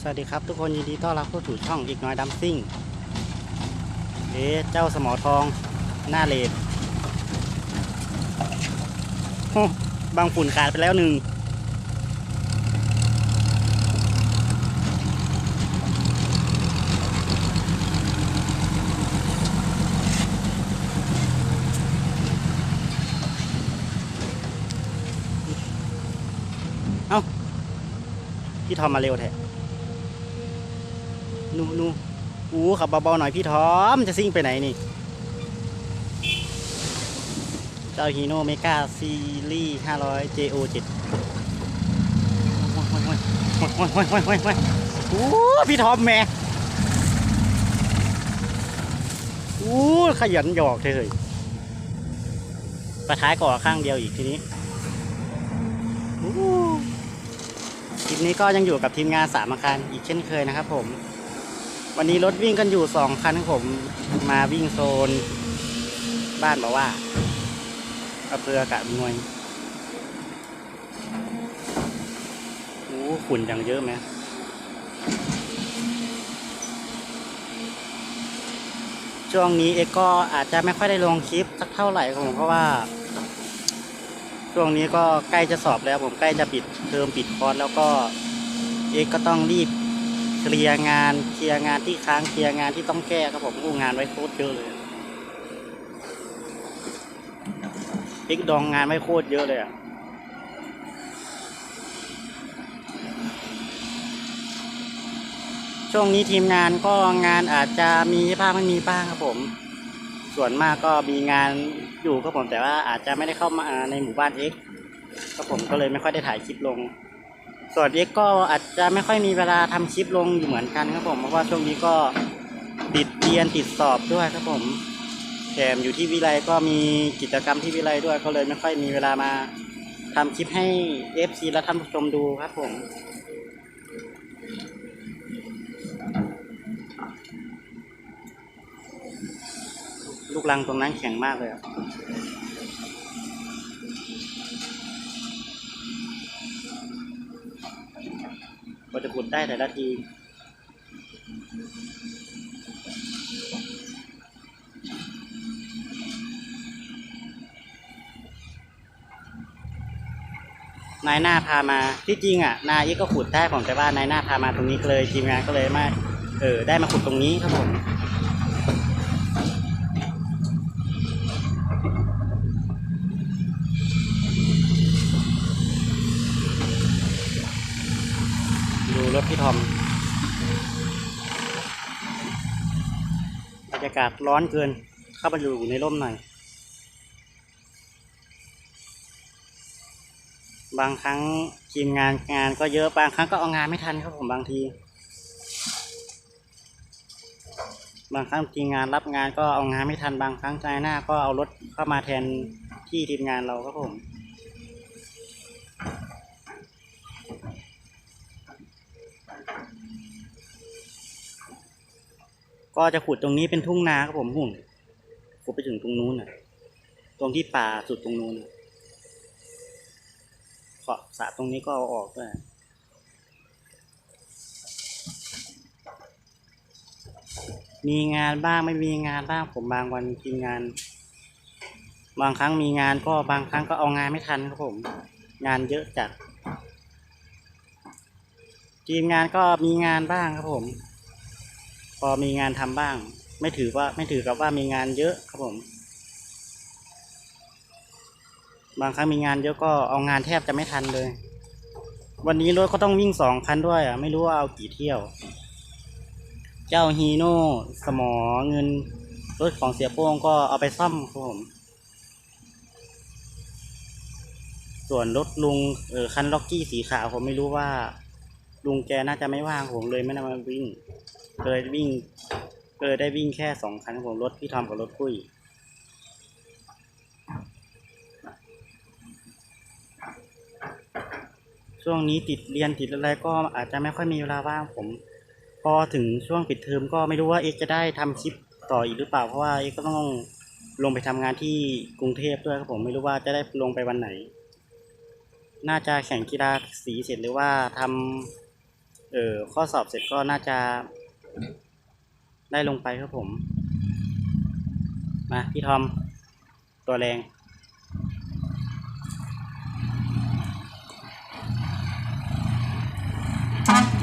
สวัสดีครับทุกคนยินดีต้อนรับเข้าสู่ช่องอีกน้อยดัมซิ่ง เอ๊ะเจ้าสมอทองหน้าเลดโอ้บางฝุ่นขาดไปแล้วหนึ่งเอ้าพี่ทอมมาเร็วแท้นูนู อู้ขับเบาๆหน่อยพี่ทอม จะซิ่งไปไหนนี่ เจ้าฮีโน่เมกาซีรีห้าร้อย JO 7อู้พี่ทอมแม่อู้ขยันหยอกเธอเลยประท้ายก่อข้างเดียวอีกทีนี้คลิปนี้ก็ยังอยู่กับทีมงานสามอาคารอีกเช่นเคยนะครับผม วันนี้รถวิ่งกันอยู่สองคันผมมาวิ่งโซน บ้านบอกว่าอำเภออากาศอำนวยโอ้ฝุ่นย่างเยอะไหมช่วงนี้เอกก็อาจจะไม่ค่อยได้ลงคลิปสักเท่าไหร่ครับผมเพราะว่า ช่วงนี้ก็ใกล้จะสอบแล้วผมใกล้จะปิดเทอมปิดคอร์สแล้วก็เอกก็ต้องรีบ เคลียร์งานเคลียร์งานที่ค้างเคลียร์งานที่ต้องแก้ครับผมอู้งานไว้โคตรเยอะเลยพิกดองงานไว้โคตรเยอะเลยอะช่วงนี้ทีมงานก็งานอาจจะมีบ้างไม่มีบ้างครับผม ส่วนมากก็มีงานอยู่ครับผมแต่ว่าอาจจะไม่ได้เข้ามาในหมู่บ้านเอ็กครับผมก็เลยไม่ค่อยได้ถ่ายคลิปลง ส่วนเอ็กก็อาจจะไม่ค่อยมีเวลาทำคลิปลงอยู่เหมือนกันครับผมเพราะว่าช่วงนี้ก็ติดเรียนติดสอบด้วยครับผมแถมอยู่ที่วิไลก็มีกิจกรรมที่วิไลด้วยก็เลยไม่ค่อยมีเวลามาทำคลิปให้เอฟซีและท่านผู้ชมดูครับผมลูกลังตรงนั้นแข็งมากเลยอะ ก็จะขุดได้แต่ละทีนายหน้าพามาที่จริงอะนายก็ขุดได้ผมแต่ว่านายหน้าพามาตรงนี้ก็เลยทีมงานก็เลยมาเออได้มาขุดตรงนี้ครับผม ถพี่ทอมบรรยากาศร้อนเกิน เข้าไปอยู่ในร่มหน่อย บางครั้งทีมงานงานก็เยอะ บางครั้งก็เอางานไม่ทันครับผมบางที บางครั้งทีมงานรับงานก็เอางานไม่ทัน บางครั้งใจหน้าก็เอารถเข้ามาแทนที่ทีมงานเราครับผม ก็จะขุดตรงนี้เป็นทุ่งนาครับผมหุ่นขุดไปถึงตรงนู้นน่ะตรงที่ป่าสุดตรงนู้นน่ะเกาะสระตรงนี้ก็เอาออกด้วยมีงานบ้างไม่มีงานบ้างผมบางวันทีมงาน บางครั้งมีงานก็บางครั้งก็เอางานไม่ทันครับผม งานเยอะจัดทีมงานก็มีงานบ้างครับผม พอมีงานทำบ้าง ไม่ถือว่าไม่ถือกับว่ามีงานเยอะครับผม บางครั้งมีงานเยอะก็เอางานแทบจะไม่ทันเลย วันนี้รถก็ต้องวิ่งสองคันด้วยอะ ไม่รู้ว่าเอากี่เที่ยว เจ้าฮีโน่สมอเงินรถของเสียโป้งก็เอาไปซ่อมครับผม ส่วนรถลุงเออคันล็อกกี้สีขาวผมไม่รู้ว่า ลุงแกน่าจะไม่ว่างผมเลยไม่ได้มาวิ่ง ก็เลยวิ่งก็เลยได้วิ่งแค่สองคันของรถพี่ทอมกับรถกุ้ยช่วงนี้ติดเรียนติดอะไรก็อาจจะไม่ค่อยมีเวลาว่างผม พอถึงช่วงปิดเทอมก็ไม่รู้ว่าเอ็กจะได้ทำคลิปต่ออีกหรือเปล่าเพราะว่าเอ็กก็ต้องลงไปทำงานที่กรุงเทพด้วยครับผมไม่รู้ว่าจะได้ลงไปวันไหน น่าจะแข่งกีฬาสีเสร็จหรือว่าทำเออข้อสอบเสร็จก็น่าจะ ได้ลงไปครับผม มาพี่ทอม ตัวแรง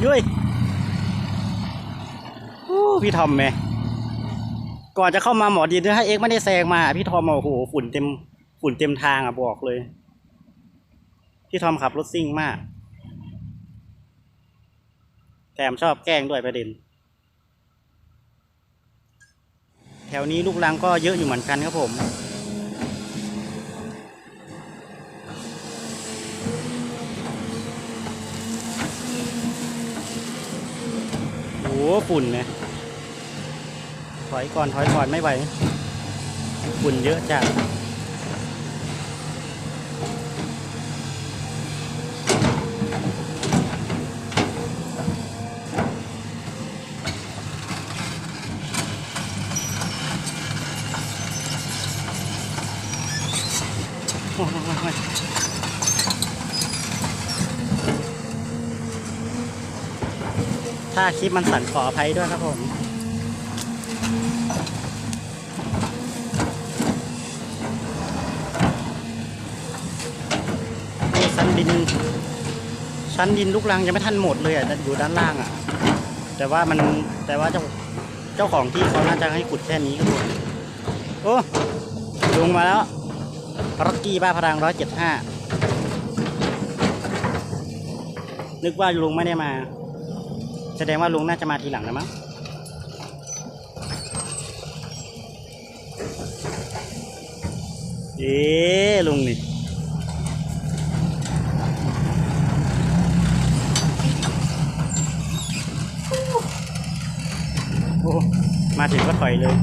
ยุ้ยพี่ทอมแม่ก่อนจะเข้ามาหมอดีถ้าเอ็กไม่ได้แซงมา พี่ทอมโอ้โหฝุ่นเต็มฝุ่นเต็มทางอะบอกเลย พี่ทอมขับรถซิ่งมาก แถมชอบแกล้งด้วยประเด็น แถ วนี้ลูกรังก็เยอะอยู่เหมือนกันครับผมโอ้โหฝุ่นเนี่ยถอยก่อนถอยก่อนไม่ไหวฝุ่นเยอะจัด โอ้ย ถ้าคลิปมันสั่นขออภัยด้วยครับผมชั้นดิน ชั้นดินลูกรังยังไม่ทันหมดเลยอะอยู่ด้านล่างอะ แต่ว่ามันแต่ว่าเจ้าเจ้าของที่เขาน่าจะให้ขุดแค่นี้ครับผมโอ้ลงมาแล้วร็อกกี้บ้าพลังร้อยเจ็ดห้านึกว่าลุงไม่ได้มา แสดงว่าลุงน่าจะมาทีหลังนะมั้งเอ๊ลุงนี่โอ้มาถึงก็ถอยเลย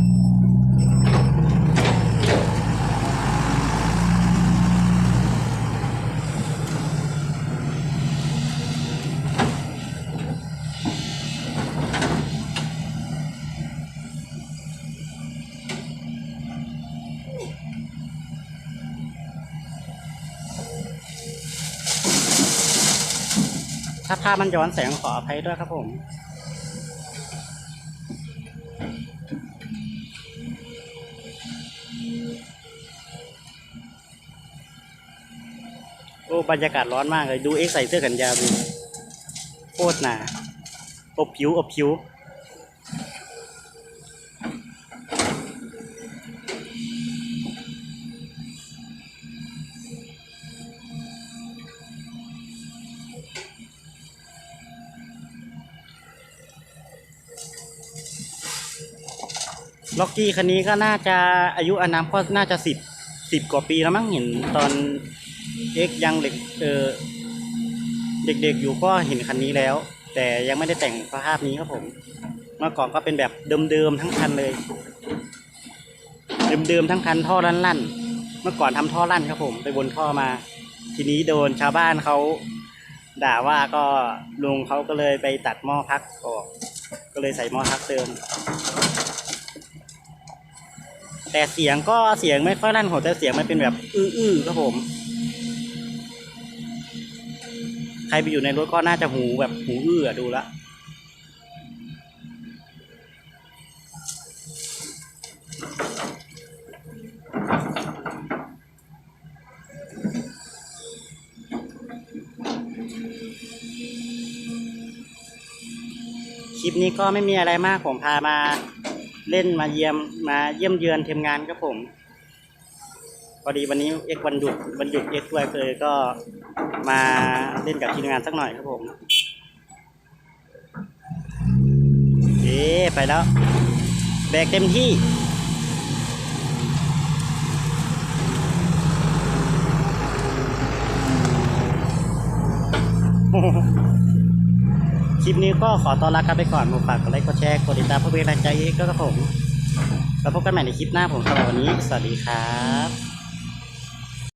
ถ้าภาพมันย้อนแสงขออภัยด้วยครับผม โอ้บรรยากาศร้อนมากเลย ดูเอ็กใส่เสื้อกันยาวดูโคตรหนาอบผิวอบผิว ล็อกกี้คันนี้ก็น่าจะอายุอานามก็น่าจะสิบสิบกว่าปีแล้วมั้งเห็นตอนเอ็กยังเด็กเออเด็กๆอยู่ก็เห็นคันนี้แล้ว แต่ยังไม่ได้แต่งสภาพนี้ครับผม เมื่อก่อนก็เป็นแบบเดิมๆทั้งคันเลย เดิมๆทั้งคันท่อลั่นๆ เมื่อก่อนทำท่อลั่นครับผม ไปบนท่อมา ทีนี้โดนชาวบ้านเขาด่าว่าก็ลุงเขาก็เลยไปตัดหม้อพักออกก็เลยใส่หม้อพักเติม แต่เสียงก็เสียงไม่ค่อยลั่นหัวแต่เสียงมันเป็นแบบ อื้อๆครับผม ใครไปอยู่ในรถก็น่าจะหูแบบหูอื้อดูละคลิปนี้ก็ไม่มีอะไรมากผมพามา เล่นมาเยี่ยมมาเยี่ยมเยือนทีมงานครับผมพอดีวันนี้เอกวันหยุดวันหยุดเอกด้วยเลยก็มาเล่นกับทีมงานสักหน่อยครับผมเอ๊ไปแล้วแบกเต็มที่ คลิปนี้ก็ขอต้อนรับกันไปก่อนผมฝากกดไลค์กดแชร์กดติดตามเพื่อเป็นกำลังใจให้ก็ครับผมแล้วพบกันใหม่ในคลิปหน้าผมสำหรับวันนี้ สวัสดีครับ